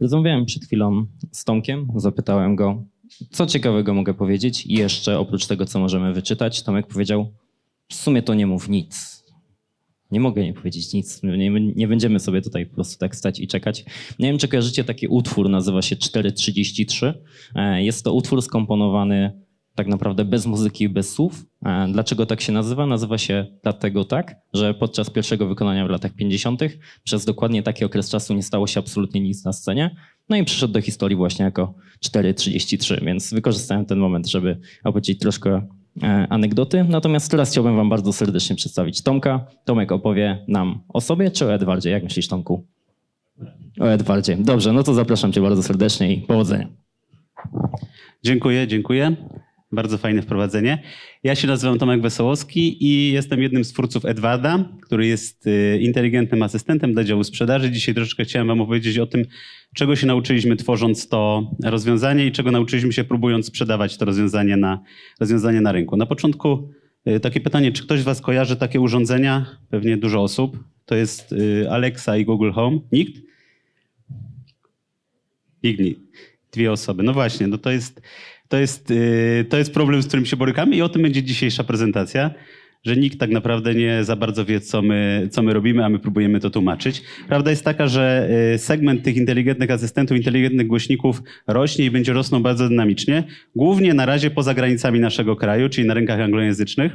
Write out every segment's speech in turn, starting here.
Rozmawiałem przed chwilą z Tomkiem, zapytałem go, co ciekawego mogę powiedzieć jeszcze oprócz tego, co możemy wyczytać. Tomek powiedział, w sumie to nie mów nic. Nie mogę nie powiedzieć nic. Nie, nie będziemy sobie tutaj po prostu tak stać i czekać. Nie wiem, czy kojarzycie taki utwór, nazywa się 433. E, Jest to utwór skomponowany tak naprawdę bez muzyki i bez słów. E, Dlaczego tak się nazywa? Nazywa się dlatego tak, że podczas pierwszego wykonania w latach 50. przez dokładnie taki okres czasu nie stało się absolutnie nic na scenie. No i przyszedł do historii właśnie jako 4.33, więc wykorzystałem ten moment, żeby opowiedzieć troszkę e, anegdoty. Natomiast teraz chciałbym wam bardzo serdecznie przedstawić Tomka. Tomek opowie nam o sobie czy o Edwardzie? Jak myślisz, Tomku? O Edwardzie. Dobrze, no to zapraszam cię bardzo serdecznie i powodzenia. Dziękuję, dziękuję. Bardzo fajne wprowadzenie. Ja się nazywam Tomek Wesołowski i jestem jednym z twórców Edwarda, który jest y, inteligentnym asystentem dla działu sprzedaży. Dzisiaj troszeczkę chciałem Wam opowiedzieć o tym, czego się nauczyliśmy tworząc to rozwiązanie i czego nauczyliśmy się próbując sprzedawać to rozwiązanie na, rozwiązanie na rynku. Na początku y, takie pytanie, czy ktoś z Was kojarzy takie urządzenia? Pewnie dużo osób. To jest y, Alexa i Google Home. Nikt? Nikt. Dwie osoby. No właśnie, no to jest, to jest, yy, to jest problem, z którym się borykamy i o tym będzie dzisiejsza prezentacja, że nikt tak naprawdę nie za bardzo wie, co my, co my robimy, a my próbujemy to tłumaczyć. Prawda jest taka, że yy, segment tych inteligentnych asystentów, inteligentnych głośników rośnie i będzie rosnął bardzo dynamicznie, głównie na razie poza granicami naszego kraju, czyli na rynkach anglojęzycznych.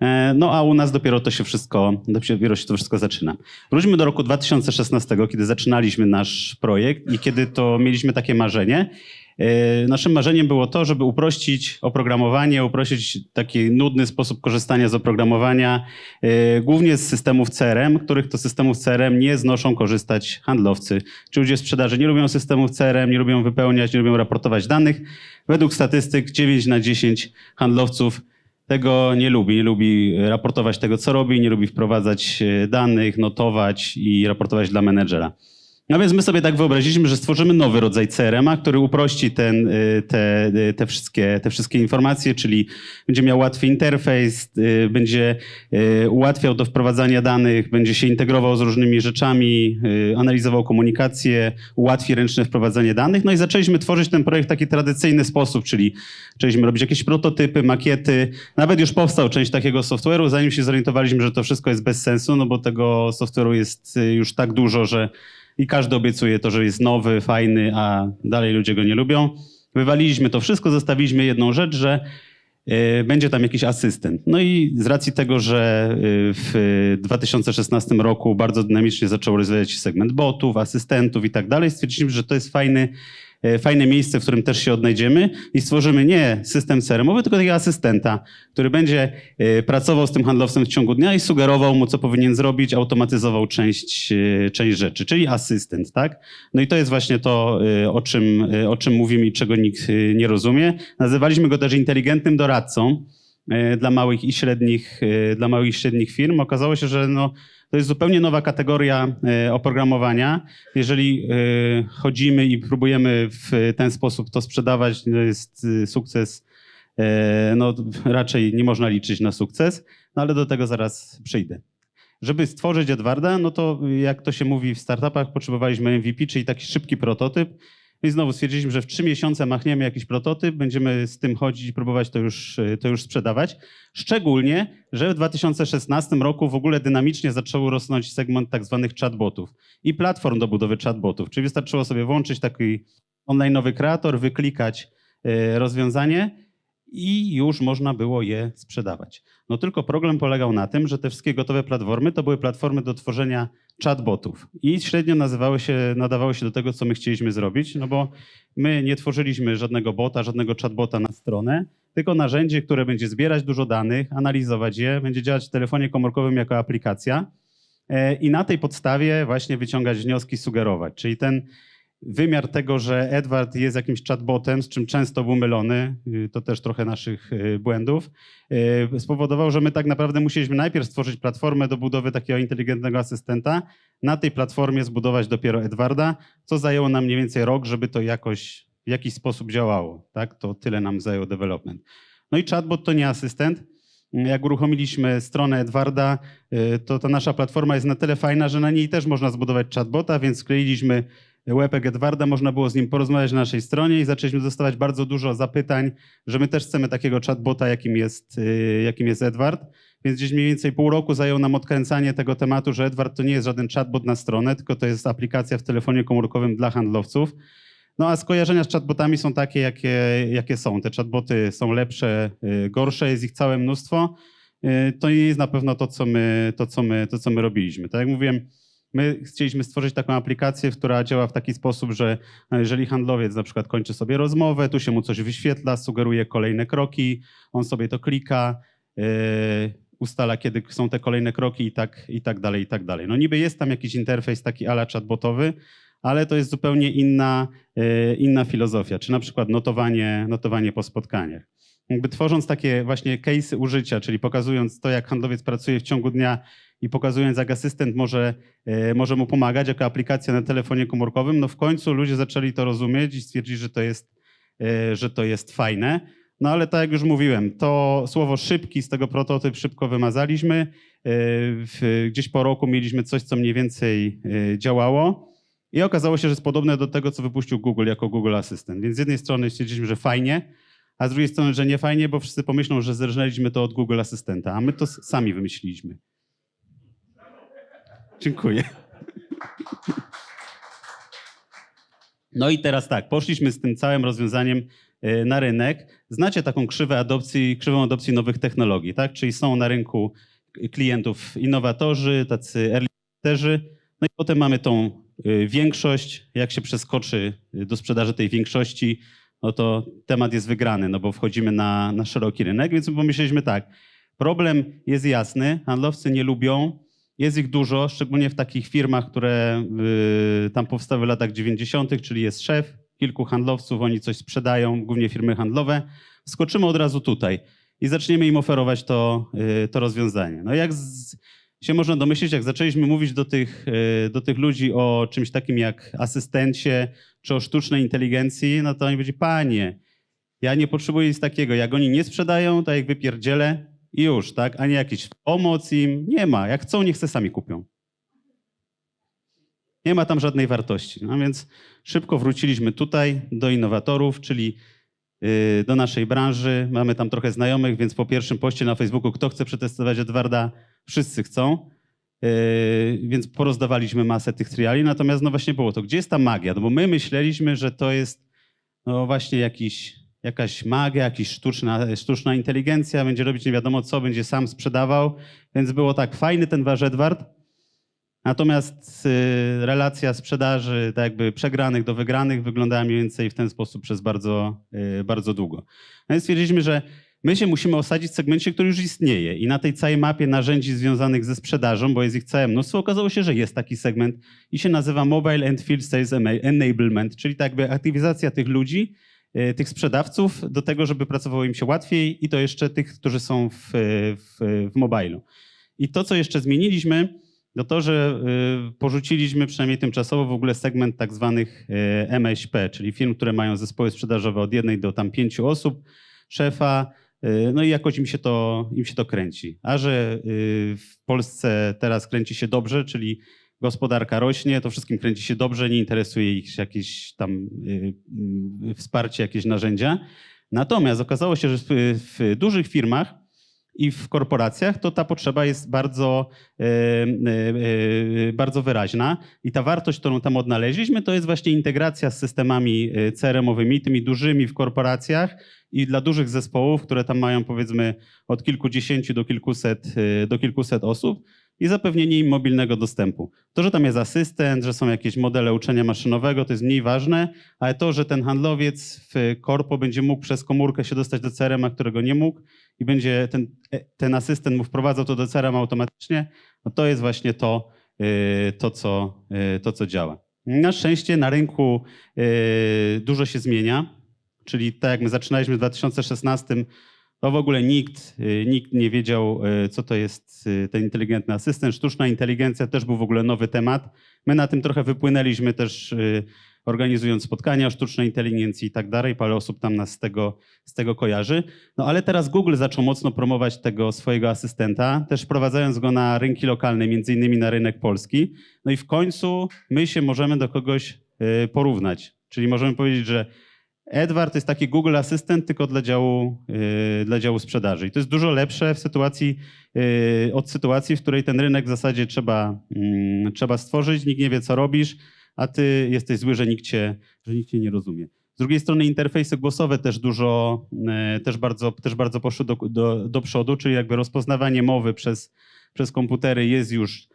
E, No a u nas dopiero to się wszystko, dopiero się to wszystko zaczyna. Wróćmy do roku 2016, kiedy zaczynaliśmy nasz projekt i kiedy to mieliśmy takie marzenie. E, Naszym marzeniem było to, żeby uprościć oprogramowanie, uprościć taki nudny sposób korzystania z oprogramowania, e, głównie z systemów CRM, których to systemów CRM nie znoszą korzystać handlowcy. Czy ludzie sprzedaży nie lubią systemów CRM, nie lubią wypełniać, nie lubią raportować danych. Według statystyk 9 na 10 handlowców tego nie lubi. Nie lubi raportować tego, co robi, nie lubi wprowadzać e, danych, notować i raportować dla menedżera. No więc my sobie tak wyobraziliśmy, że stworzymy nowy rodzaj CRM-a, który uprości ten, y, te, y, te, wszystkie, te wszystkie informacje, czyli będzie miał łatwy interfejs, y, będzie ułatwiał do wprowadzania danych, będzie się integrował z różnymi rzeczami, analizował komunikację, ułatwi ręczne wprowadzanie danych. No i zaczęliśmy tworzyć ten projekt w taki tradycyjny sposób, czyli zaczęliśmy robić jakieś prototypy, makiety. Nawet już powstał część takiego software'u, zanim się zorientowaliśmy, że to wszystko jest bez sensu, no bo tego software'u jest już tak dużo, że i każdy obiecuje to, że jest nowy, fajny, a dalej ludzie go nie lubią. Wywaliliśmy to wszystko, zostawiliśmy jedną rzecz, że y, będzie tam jakiś asystent. No i z racji tego, że y, w 2016 roku bardzo dynamicznie zaczął rozwijać się segment botów, asystentów i tak dalej, stwierdziliśmy, że to jest fajny, fajne miejsce, w którym też się odnajdziemy i stworzymy nie system CRM-owy, tylko takiego asystenta, który będzie y, pracował z tym handlowcem w ciągu dnia i sugerował mu, co powinien zrobić, automatyzował część, y, część rzeczy, czyli asystent, tak? No i to jest właśnie to, o czym, o czym mówimy i czego nikt nie rozumie. Nazywaliśmy go też inteligentnym doradcą dla małych i średnich, y, dla małych i średnich firm. Okazało się, że no, to jest zupełnie nowa kategoria y, oprogramowania. Jeżeli chodzimy i próbujemy w ten sposób to sprzedawać, to jest sukces E, no raczej nie można liczyć na sukces, no ale do tego zaraz przyjdę. Żeby stworzyć Edwarda, no to jak to się mówi w startupach, potrzebowaliśmy MVP, czyli taki szybki prototyp. I znowu stwierdziliśmy, że w trzy miesiące machniemy jakiś prototyp, będziemy z tym chodzić i próbować to już, to już sprzedawać. Szczególnie, że w 2016 roku w ogóle dynamicznie zaczął rosnąć segment tak zwanych chatbotów i platform do budowy chatbotów. Czyli wystarczyło sobie włączyć taki online'owy kreator, wyklikać e, rozwiązanie i już można było je sprzedawać. No tylko problem polegał na tym, że te wszystkie gotowe platformy to były platformy do tworzenia chatbotów i średnio nazywały się, nadawały się do tego, co my chcieliśmy zrobić, no bo my nie tworzyliśmy żadnego bota, żadnego chatbota na stronę, tylko narzędzie, które będzie zbierać dużo danych, analizować je, będzie działać w telefonie komórkowym jako aplikacja e, i na tej podstawie właśnie wyciągać wnioski, sugerować. Czyli ten wymiar tego, że Edward jest jakimś chatbotem, z czym często był mylony, y, to też trochę naszych y, błędów, y, spowodował, że my tak naprawdę musieliśmy najpierw stworzyć platformę do budowy takiego inteligentnego asystenta, na tej platformie zbudować dopiero Edwarda, co zajęło nam mniej więcej rok, żeby to jakoś w jakiś sposób działało. Tak? To tyle nam zajął development. No i chatbot to nie asystent. Jak uruchomiliśmy stronę Edwarda, to ta nasza platforma jest na tyle fajna, że na niej też można zbudować chatbota, więc skleiliśmy łepek Edwarda, można było z nim porozmawiać na naszej stronie i zaczęliśmy dostawać bardzo dużo zapytań, że my też chcemy takiego chatbota, jakim jest, y, jakim jest Edward. Więc gdzieś mniej więcej pół roku zajęło nam odkręcanie tego tematu, że Edward to nie jest żaden chatbot na stronę, tylko to jest aplikacja w telefonie komórkowym dla handlowców. No a skojarzenia z chatbotami są takie, jakie, jakie są. Te chatboty są lepsze, y, gorsze, jest ich całe mnóstwo. Y, To nie jest na pewno to, co my, to, co my, to, co my robiliśmy. Tak jak mówiłem, my chcieliśmy stworzyć taką aplikację, która działa w taki sposób, że no, jeżeli handlowiec na przykład kończy sobie rozmowę, tu się mu coś wyświetla, sugeruje kolejne kroki, on sobie to klika, yy, ustala, kiedy są te kolejne kroki i tak, i tak dalej, i tak dalej. No niby jest tam jakiś interfejs taki ala chatbotowy, ale to jest zupełnie inna, yy, inna filozofia, czy na przykład notowanie, notowanie po spotkaniach. Jakby tworząc takie właśnie case'y użycia, czyli pokazując to, jak handlowiec pracuje w ciągu dnia i pokazując, jak asystent może, e, może mu pomagać jako aplikacja na telefonie komórkowym, no w końcu ludzie zaczęli to rozumieć i stwierdzili, że to jest, e, że to jest fajne. No ale tak jak już mówiłem, to słowo szybki z tego prototyp szybko wymazaliśmy. E, gdzieś po roku mieliśmy coś, co mniej więcej działało. I okazało się, że jest podobne do tego, co wypuścił Google jako Google Assistant. Więc z jednej strony stwierdziliśmy, że fajnie, a z drugiej strony, że nie fajnie, bo wszyscy pomyślą, że zerżnęliśmy to od Google Asystenta, a my to sami wymyśliliśmy. Dziękuję. No i teraz tak, poszliśmy z tym całym rozwiązaniem e, na rynek. Znacie taką krzywę adopcji, krzywą adopcji nowych technologii, tak? Czyli są na rynku klientów innowatorzy, tacy early no i potem mamy tą y, większość. Jak się przeskoczy y, do sprzedaży tej większości, no to temat jest wygrany, no bo wchodzimy na, na szeroki rynek, więc my pomyśleliśmy tak, problem jest jasny, handlowcy nie lubią, jest ich dużo, szczególnie w takich firmach, które y, tam powstały w latach 90., czyli jest szef, kilku handlowców, oni coś sprzedają, głównie firmy handlowe. Skoczymy od razu tutaj i zaczniemy im oferować to, y, to rozwiązanie. No jak z, się można domyślić, jak zaczęliśmy mówić do tych, y, do tych ludzi o czymś takim jak asystencie czy o sztucznej inteligencji, no to oni powiedzieli, panie, ja nie potrzebuję nic takiego. Jak oni nie sprzedają, to jak wypierdzielę i już, tak? A nie jakiś pomoc im. Nie ma. Jak chcą, niech se sami kupią. Nie ma tam żadnej wartości. No więc szybko wróciliśmy tutaj do innowatorów, czyli yy, do naszej branży. Mamy tam trochę znajomych, więc po pierwszym poście na Facebooku, kto chce przetestować Edwarda, wszyscy chcą. Yy, więc porozdawaliśmy masę tych triali, natomiast no właśnie było to, gdzie jest ta magia? No bo my myśleliśmy, że to jest no właśnie jakiś, jakaś magia, jakaś sztuczna, sztuczna inteligencja, będzie robić nie wiadomo co, będzie sam sprzedawał, więc było tak, fajny ten wasz Edward, natomiast y, relacja sprzedaży tak jakby przegranych do wygranych wyglądała mniej więcej w ten sposób przez bardzo, y, bardzo długo. No więc stwierdziliśmy, że My się musimy osadzić w segmencie, który już istnieje i na tej całej mapie narzędzi związanych ze sprzedażą, bo jest ich całe mnóstwo, okazało się, że jest taki segment i się nazywa Mobile and Field Sales Enablement, czyli tak jakby aktywizacja tych ludzi, e, tych sprzedawców do tego, żeby pracowało im się łatwiej i to jeszcze tych, którzy są w, w, w mobilu. I to, co jeszcze zmieniliśmy, to to, że y, porzuciliśmy przynajmniej tymczasowo w ogóle segment tak zwanych MŚP, czyli firm, które mają zespoły sprzedażowe od jednej do tam pięciu osób, szefa, no i jakoś im się to, im się to kręci. A że y, w Polsce teraz kręci się dobrze, czyli gospodarka rośnie, to wszystkim kręci się dobrze, nie interesuje ich jakieś tam y, y, wsparcie, jakieś narzędzia. Natomiast okazało się, że w, w dużych firmach i w korporacjach, to ta potrzeba jest bardzo, e, e, e, bardzo wyraźna. I ta wartość, którą tam odnaleźliśmy, to jest właśnie integracja z systemami CRM-owymi, tymi dużymi w korporacjach i dla dużych zespołów, które tam mają powiedzmy od kilkudziesięciu do kilkuset, do kilkuset osób i zapewnienie im mobilnego dostępu. To, że tam jest asystent, że są jakieś modele uczenia maszynowego, to jest mniej ważne, ale to, że ten handlowiec w korpo będzie mógł przez komórkę się dostać do CRM-a, którego nie mógł, i będzie ten, e, ten asystent mu wprowadzał to do CRM automatycznie, no to jest właśnie to, y, to, co, y, to, co działa. Na szczęście na rynku y, dużo się zmienia, czyli tak jak my zaczynaliśmy w 2016, to w ogóle nikt, y, nikt nie wiedział, y, co to jest y, ten inteligentny asystent. Sztuczna inteligencja też był w ogóle nowy temat. My na tym trochę wypłynęliśmy też organizując spotkania sztucznej inteligencji i tak dalej. Parę osób tam nas z tego, z tego kojarzy. No ale teraz Google zaczął mocno promować tego swojego asystenta, też wprowadzając go na rynki lokalne, między innymi na rynek polski. No i w końcu my się możemy do kogoś porównać. Czyli możemy powiedzieć, że Edward to jest taki Google Assistant tylko dla działu, y, dla działu sprzedaży. I to jest dużo lepsze w sytuacji, y, od sytuacji, w której ten rynek w zasadzie trzeba, mm, trzeba stworzyć, nikt nie wie, co robisz, a ty jesteś zły, że nikt cię, że nikt cię nie rozumie. Z drugiej strony interfejsy głosowe też dużo, e, też bardzo, też bardzo poszły do, do, do przodu, czyli jakby rozpoznawanie mowy przez, przez komputery jest już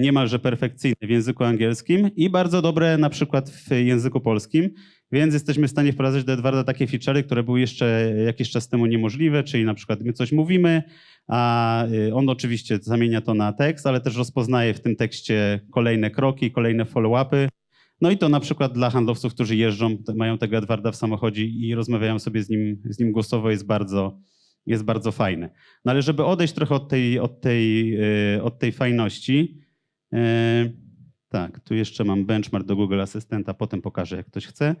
niemalże perfekcyjne w języku angielskim i bardzo dobre na przykład w języku polskim, więc jesteśmy w stanie wprowadzać do Edwarda takie feature'y, które były jeszcze jakiś czas temu niemożliwe, czyli na przykład my coś mówimy, a e, on oczywiście zamienia to na tekst, ale też rozpoznaje w tym tekście kolejne kroki, kolejne follow-upy. No i to na przykład dla handlowców, którzy jeżdżą, mają tego Edwarda w samochodzie i rozmawiają sobie z nim, z nim głosowo, jest bardzo, jest bardzo fajne. No ale żeby odejść trochę od tej, od tej, e, od tej fajności, e, tak, tu jeszcze mam benchmark do Google Asystenta, potem pokażę, jak ktoś chce,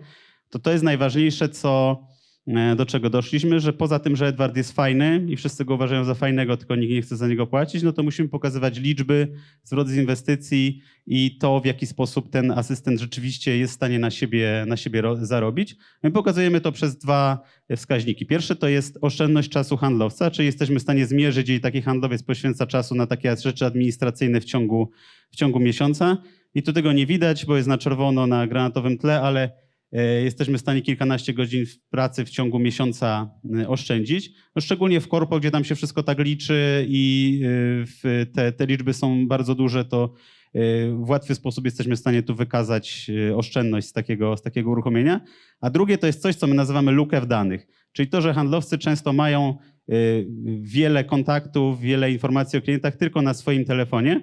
to to jest najważniejsze, co, e, do czego doszliśmy, że poza tym, że Edward jest fajny i wszyscy go uważają za fajnego, tylko nikt nie chce za niego płacić, no to musimy pokazywać liczby, zwrot z inwestycji i to, w jaki sposób ten asystent rzeczywiście jest w stanie na siebie, na siebie ro- zarobić. My pokazujemy to przez dwa wskaźniki. Pierwszy to jest oszczędność czasu handlowca, czyli jesteśmy w stanie zmierzyć, ile taki handlowiec poświęca czasu na takie rzeczy administracyjne w ciągu, w ciągu miesiąca. I tu tego nie widać, bo jest na czerwono na granatowym tle, ale e, jesteśmy w stanie kilkanaście godzin pracy w ciągu miesiąca e, oszczędzić. No szczególnie w korpo, gdzie tam się wszystko tak liczy i e, te, te liczby są bardzo duże, to w łatwy sposób jesteśmy w stanie tu wykazać oszczędność z takiego, z takiego uruchomienia. A drugie to jest coś, co my nazywamy lukę w danych, czyli to, że handlowcy często mają wiele kontaktów, wiele informacji o klientach tylko na swoim telefonie.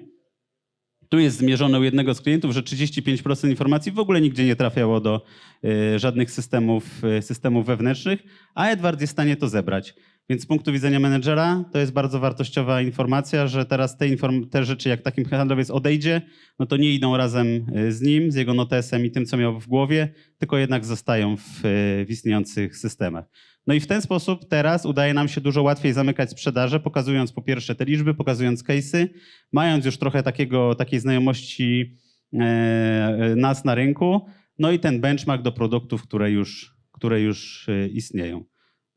Tu jest zmierzone u jednego z klientów, że 35% informacji w ogóle nigdzie nie trafiało do e, żadnych systemów, e, systemów wewnętrznych, a Edward jest w stanie to zebrać. Więc z punktu widzenia menedżera to jest bardzo wartościowa informacja, że teraz te, te rzeczy, jak takim handlowiec odejdzie, no to nie idą razem e, z nim, z jego notesem i tym, co miał w głowie, tylko jednak zostają w, e, w istniejących systemach. No i w ten sposób teraz udaje nam się dużo łatwiej zamykać sprzedaże, pokazując po pierwsze te liczby, pokazując case'y, mając już trochę takiego, takiej znajomości e, e, nas na rynku, no i ten benchmark do produktów, które już, które już e, istnieją.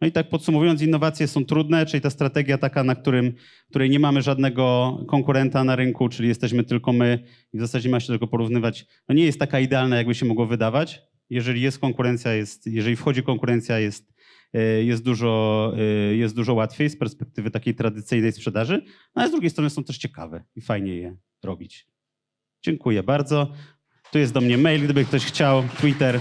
No i tak podsumowując, innowacje są trudne, czyli ta strategia taka, na którym, której nie mamy żadnego konkurenta na rynku, czyli jesteśmy tylko my i w zasadzie ma się tylko porównywać, no nie jest taka idealna, jakby się mogło wydawać. Jeżeli jest konkurencja, jest, jeżeli wchodzi konkurencja, jest, e, jest, dużo, e, jest dużo łatwiej z perspektywy takiej tradycyjnej sprzedaży, no ale z drugiej strony są też ciekawe i fajnie je robić. Dziękuję bardzo. Tu jest do mnie mail, gdyby ktoś chciał, Twitter.